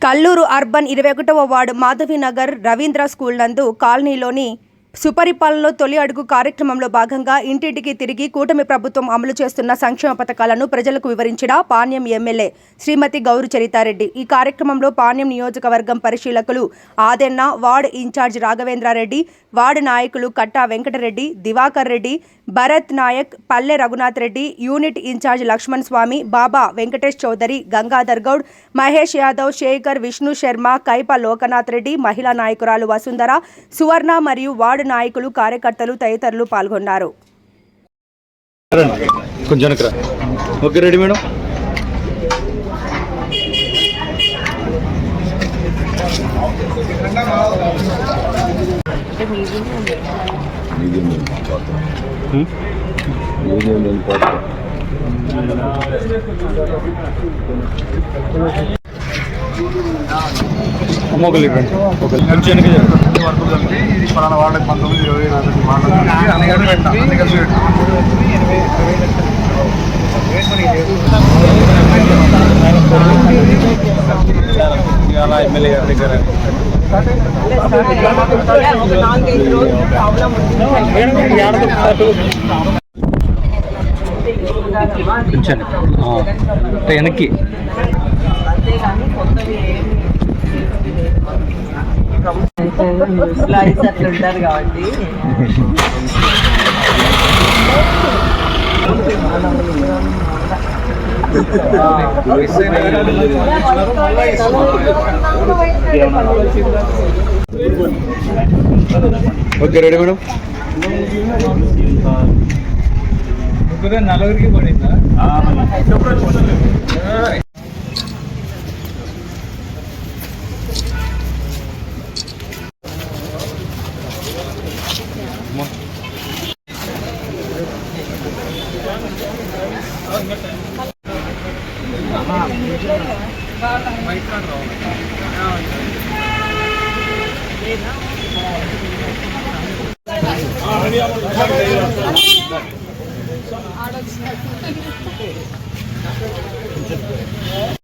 Kalluru urban ఇరవై ఒకటవ ward మాధవినగర్ Ravindra school నందు కాలనీలోని సుపరిపాలనలో తొలి అడుగు కార్యక్రమంలో భాగంగా ఇంటింటికి తిరిగి కూటమి ప్రభుత్వం అమలు చేస్తున్న సంక్షేమ పథకాలను ప్రజలకు వివరించిన పాణ్యం ఎమ్మెల్యే శ్రీమతి గౌరు చరితారెడ్డి. ఈ కార్యక్రమంలో పాణ్యం నియోజకవర్గం పరిశీలకులు Adenna ward incharge Raghavendra Reddy ward నాయకులు కట్టా వెంకటరెడ్డి దివాకర్ రెడ్డి భరత్ నాయక్ పల్లె రఘునాథ్ రెడ్డి యూనిట్ ఇన్ఛార్జ్ లక్ష్మణ్ స్వామి బాబా వెంకటేష్ చౌదరి గంగాధర్ గౌడ్ మహేష్ యాదవ్ శేఖర్ విష్ణు శర్మ కైప లోకనాథ్ రెడ్డి మహిళా నాయకురాలు వసుంధర సువర్ణ మరియు వార్డు నాయకులు కార్యకర్తలు తదితరులు పాల్గొన్నారు. Okay ready madam? అమ్మ ఒకళ్ళు ఇవ్వండి ఒకళ్ళు కొంచెం వెనక జరగండి. వర్కులు కలిపి ఇది పలానా వాళ్ళకి పంతొమ్మిది ఇరవై నలభై వాళ్ళకి కలిపి అన్ని కలిపి పెట్టినా అన్ని కలిపి పెట్టినా ఇవాళ ఎమ్మెల్యే గారి దగ్గర కొంచెం ఆ, అంటే వెనక్కి ఎంప్లాయీస్ అట్లా ఉంటారు కాబట్టి. Okay ready madam? నలుగురికి పడిందా? ఆడొచ్చినట్టు